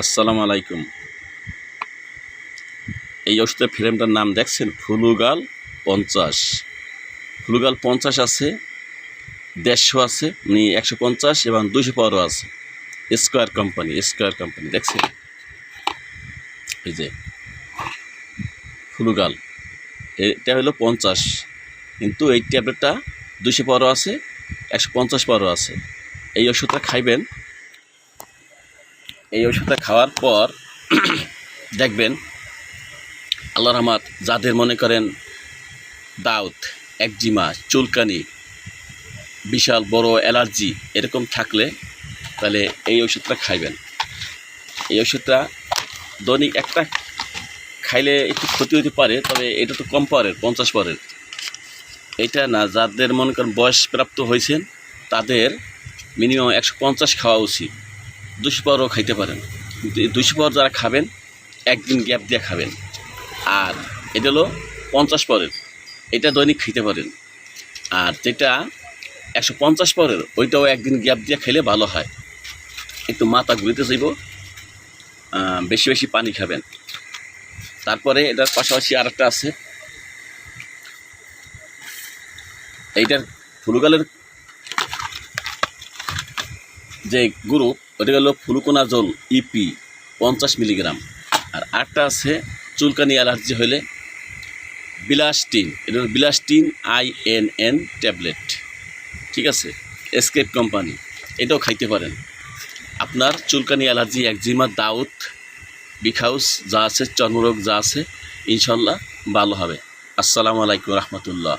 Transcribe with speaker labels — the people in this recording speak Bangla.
Speaker 1: আসসালামু আলাইকুম। এই ওষুধের ফ্রেমটার নাম দেখছেন? ফুলুগাল পঞ্চাশ। ফুলুগাল পঞ্চাশ আছে, দেড়শো আছে মানে একশো পঞ্চাশ এবং দুশো পাওয়ারও আছে। স্কোয়ার কোম্পানি স্কোয়ার কোম্পানি, দেখছেন? এই যে, ফুলুগাল, এটা হলো পঞ্চাশ। কিন্তু এই ট্যাবলেটটা দুশো পাওয়ারও আছে, একশো পঞ্চাশ পাওয়ারও আছে। এই ওষুধটা খাইবেন এই ওষুধটা খাওয়ার পর দেখবেন আল্লাহ রহমাত যাদের মনে করেন দাউত একজিমা, চুলকানি, বিশাল বড় অ্যালার্জি এরকম থাকলে তাহলে এই ওষুধটা খাইবেন। এই ওষুধটা দৈনিক একটা খাইলে একটু ক্ষতি হতে পারে, তবে এটা তো কম পাওয়ারের, পঞ্চাশ পাওয়ারের। এটা না, যাদের মনে করেন বয়সপ্রাপ্ত হয়েছেন, তাদের মিনিমাম একশো পঞ্চাশ খাওয়া উচিত। দুশো পাওয়ারও খাইতে পারেন। দুশো পাওয়ার যারা খাবেন, একদিন গ্যাপ দিয়ে খাবেন। আর এটা হলো পঞ্চাশ পরের এটা দৈনিক খেতে পারেন। আর যেটা একশো পঞ্চাশ পরের ওইটাও একদিন গ্যাপ দিয়ে খেলে ভালো হয়। একটু মাথা ঘুরিতে চাইব বেশি বেশি পানি খাবেন। তারপরে এটার পাশাপাশি আর একটা আছে। এইটার ফুলগালের যে গ্রুপ ওটা হলো ফ্লুকোনাজল ইপি পঞ্চাশ মিলিগ্রাম। আর আরটা আছে চুলকানি অ্যালার্জি হলে বিলাস্টিন, এটা হলো bilastine I N N tablet. ঠিক আছে? এসকেপ কোম্পানি, এটাও খাইতে পারেন। আপনার চুলকানি অ্যালার্জি, একজিমা দাউত বিখাউস, যা আছে, চর্মরোগ যা আছে, ইনশাল্লাহ ভালো হবে। আসসালামু আলাইকুম রহমতুল্লাহ।